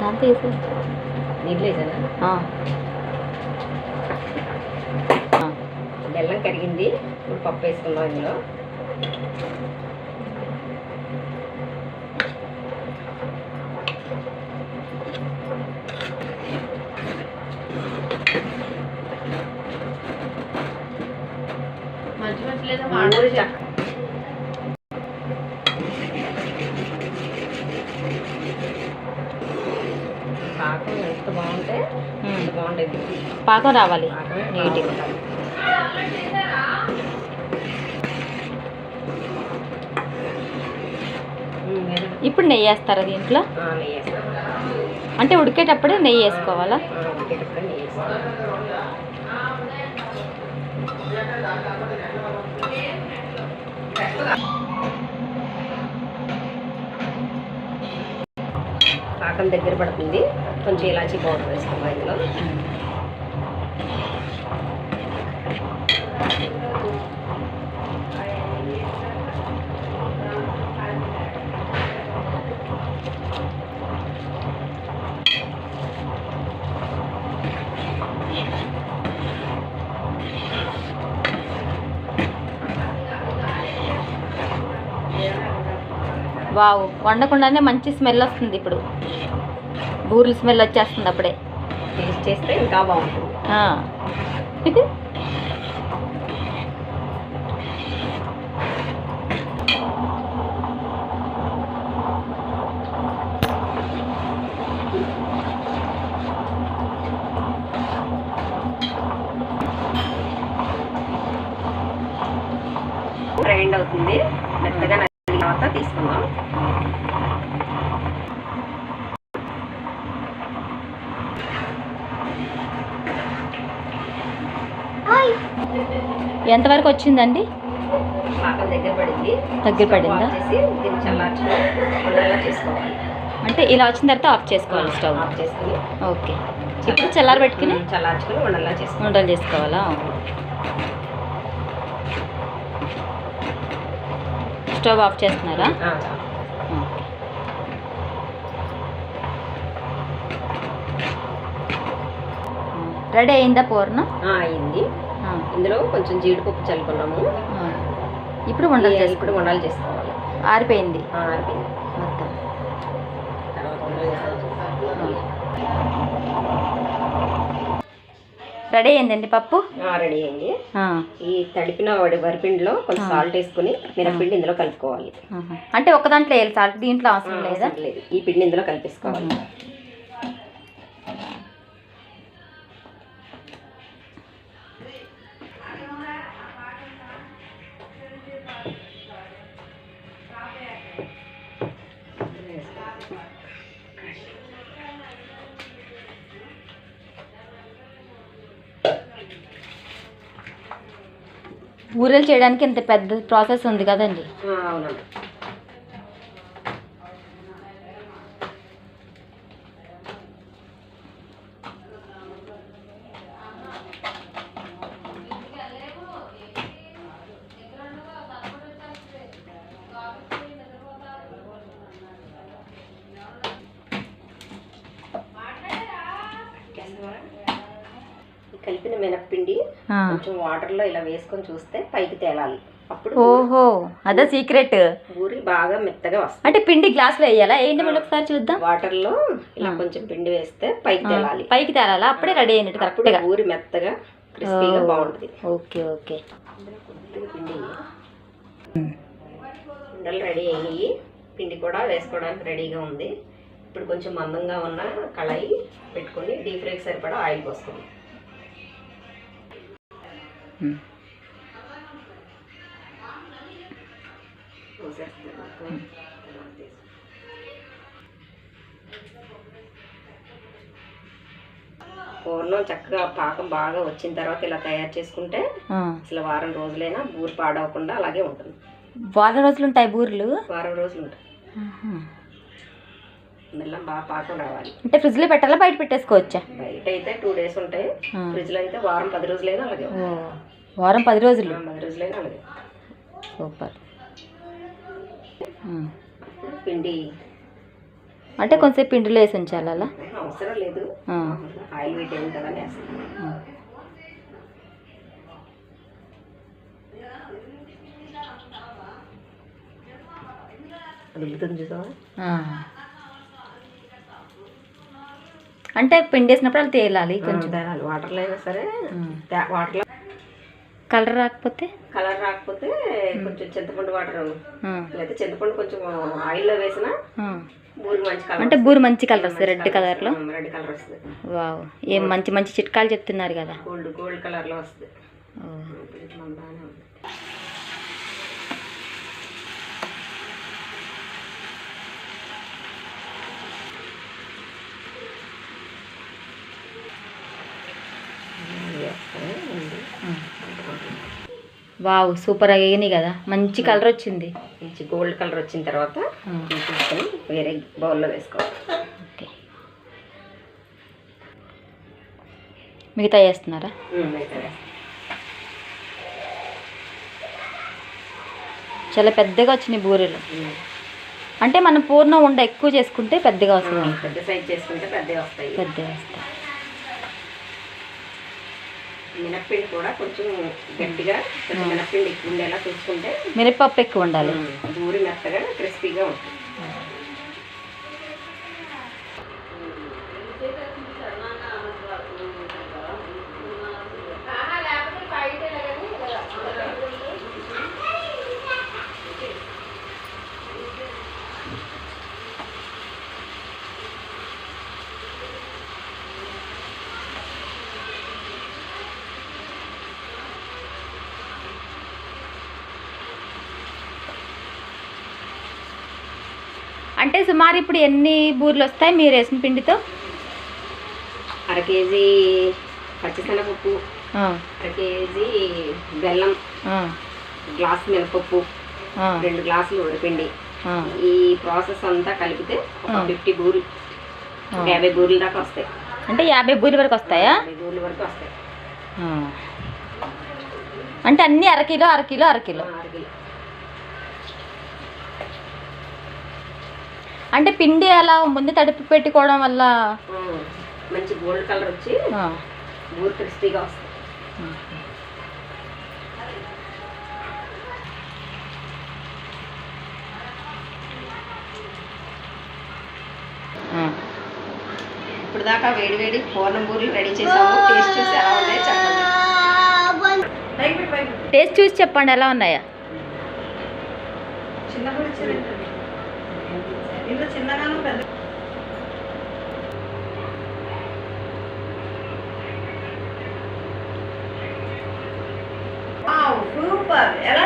దాంతో వేసి నీళ్ళు వేసానా? బెల్లం కరిగింది. ఇప్పుడు పప్పు వేసుకుందాం ఇందులో మంచి మంచి లేదా ఊరి చక్క పాకం ఎంత బాగుంటే అంత పాకం రావాలి. నీట్గా ఇప్పుడు నెయ్యి వేస్తారా దీంట్లో. అంటే ఉడికేటప్పుడే నెయ్యి వేసుకోవాలా? ఉడికేటప్పుడు నెయ్యి వేస్తాం. పాకం దగ్గర పడుతుంది. కొంచెం ఇలాచి పౌడర్ వేసుకోవాలి ఇందులో. వావ్ వండకుండానే మంచి స్మెల్ వస్తుంది ఇప్పుడు. బూరెల స్మెల్ వచ్చేస్తుంది అప్పుడే. టేస్ట్ చేస్తే ఇంకా బాగుంటుంది. గ్రైండ్ అవుతుంది. మెత్తగా తర్వాత తీసుకుందాం. ఎంతవరకు వచ్చిందండి? దగ్గర పడింది. దగ్గర అంటే ఇలా వచ్చిన తర్వాత ఆఫ్ చేసుకోవాలి స్టవ్. ఆఫ్ చేసుకుని ఓకే. ఇప్పుడు చల్లారి పెట్టుకుని చల్లార్చుకుని ఉండలా చేసుకోవాలా? స్టవ్ ఆఫ్ చేస్తున్నారా ఆ, చాలు. ఓకే. రెడీ అయిందా పూర్ణం? అయింది. ఇందులో కొంచెం జీడిపప్పు చల్లుకున్నాము. ఇప్పుడు చేసుకో ఇప్పుడు వండలు చేసుకోవాలి. ఆరిపోయింది. ఆ, అయిపోయింది మొత్తం. రెడీ అయిందండి పప్పు? రెడీ అయింది. ఈ తడిపిన వడి వరిపిండిలో కొంచెం. సాల్ట్ వేసుకుని మినపిండి ఇందులో కలుపుకోవాలి. అంటే ఒక దాంట్లో వేయాలి సాల్ట్ దీంట్లో అవసరం లేదా? లేదు. ఈ పిండి ఇందులో కలిపేసుకోవాలి. ఆహా. చేయడానికి ఇంత పెద్ద ప్రాసెస్ ఉంది కదండి అవునండి కలిపిన మినప్పిండి. కొంచెం వాటర్లో ఇలా వేసుకొని చూస్తే పైకి తేలాలి. అప్పుడు ఓహో అదే సీక్రెట్. బూరి బాగా మెత్తగా వస్తుంది. అంటే పిండి గ్లాసులో వేయాలా? ఏంటి మళ్ళీ ఒకసారి చూద్దాం. వాటర్లో ఇలా ఆ. కొంచెం పిండి వేస్తే పైకి తేలాలి. పైకి తేలాలా? అప్పుడే రెడీ అయినట్టు అప్పుడు కరెక్ట్గా. బూరి మెత్తగా క్రిస్పీగా బాగుంటుంది. Okay okay. పిండి ఉండలు రెడీ అయ్యి పిండి కూడా వేసుకోవడానికి రెడీగా ఉంది. ఇప్పుడు కొంచెం మందంగా ఉన్న కళాయి పెట్టుకొని డీప్ ఫ్రైకి సరిపడా ఆయిల్ పోసుకోండి. పూర్ణం చక్కగా పాకం బాగా వచ్చిన తర్వాత ఇలా తయారు చేసుకుంటే అసలు వారం రోజులైనా బూరు పాడవకుండా అలాగే ఉంటుంది. వారం రోజులు ఉంటాయి బూరెలు? వారం రోజులు ఉంటుంది బెల్లం బాగా పాకం రావాలి. అంటే ఫ్రిడ్జ్లో పెట్టాలా? బయట పెట్టేసుకోవచ్చా? బయట అయితే టూ డేస్ ఉంటాయి. ఫ్రిడ్జ్లో అయితే వారం పది రోజులైనా అలాగే. వారం పది రోజులు. పది రోజులైనా అలాగే. సూపర్. పిండి. అంటే కొంచెం పిండిలో వేసి ఉంచాలి అలా? అవసరం లేదు. ఆయిల్ ఉంటుందని వేస్తాను అది చూసావా? అంటే పిండి వేసినప్పుడు అలా తేలాలి కొంచెం. వాటర్లో అయినా సరే ఉమ్. వాటర్లో కలర్ రాకపోతే? కలర్ రాకపోతే కొంచెం చింతపండు వాటర్. లేదా చింతపండు కొంచెం ఆయిల్లో వేసినా. బూరి మంచి కలర్ అంటే బూరి మంచి కలర్ వస్తుంది రెడ్ కలర్లో రెడ్ కలర్ వస్తుంది వావ్. ఏం మంచి మంచి చిట్కాలు చెప్తున్నారు కదా. గోల్డ్ గోల్డ్ కలర్లో వస్తుంది ఓ. ఇప్పుడు మన బాగానే ఉంది వావ్ సూపర్ అయ్యాయి కదా. మంచి కలర్ వచ్చింది. మంచి గోల్డ్ కలర్ వచ్చిన తర్వాత. తీసుకొని వేరే బౌల్లో వేసుకోవాలి. ఓకే. మిగతా వేస్తున్నారా. చాలా పెద్దగా వచ్చినాయి బూరెలు. అంటే మనం పూర్ణం ఉండ ఎక్కువ చేసుకుంటే పెద్దగా వస్తుంది పెద్ద సైజ్ చేసుకుంటే పెద్దగా వస్తాయి. పెద్దగా వస్తాయి. మినప్పిండి కూడా కొంచెం గట్టిగా కొంచెం మినప్పిండి ఎక్కువ ఉండేలా చూసుకుంటే మిరపప్పు ఎక్కువ ఉండాలి. దూరి మెత్తగా క్రిస్పీగా ఉంటుంది. అంటే సుమారు ఇప్పుడు ఎన్ని బూరెలు వస్తాయి మీరు వేసిన పిండితో? అర కేజీ పచ్చిశనగపప్పు అర కేజీ బెల్లం గ్లాస్ మినపప్పు రెండు గ్లాసులు ఉడిపిండి ఈ ప్రాసెస్ అంతా కలిపితే ఒక. ఫిఫ్టీ. ఒక యాభై బూరెల దాకా వస్తాయి. అంటే యాభై బూరెల వరకు వస్తాయా? బూరెల వరకు వస్తాయి. అంటే అన్ని అరకిలో అరకిలో అరకిలో అరకిలో అంటే పిండి అలా ముందు తడిపి పెట్టుకోవడం వల్ల మంచి గోల్డ్ కలర్ వచ్చి బూర్ క్రిస్పీగా వస్తుంది. ఇప్పుడు దాకా వేడి వేడి పూర్ణం బూరెలు రెడీ చేసాము. టేస్ట్ చూసి ఎలా ఉన్నాయో చెప్పండి. టేస్ట్ చూసి చెప్పండి ఎలా ఉన్నాయా? ఇంత బూరెలు చిన్నగాను పెద్ద సూపర్ ఎలా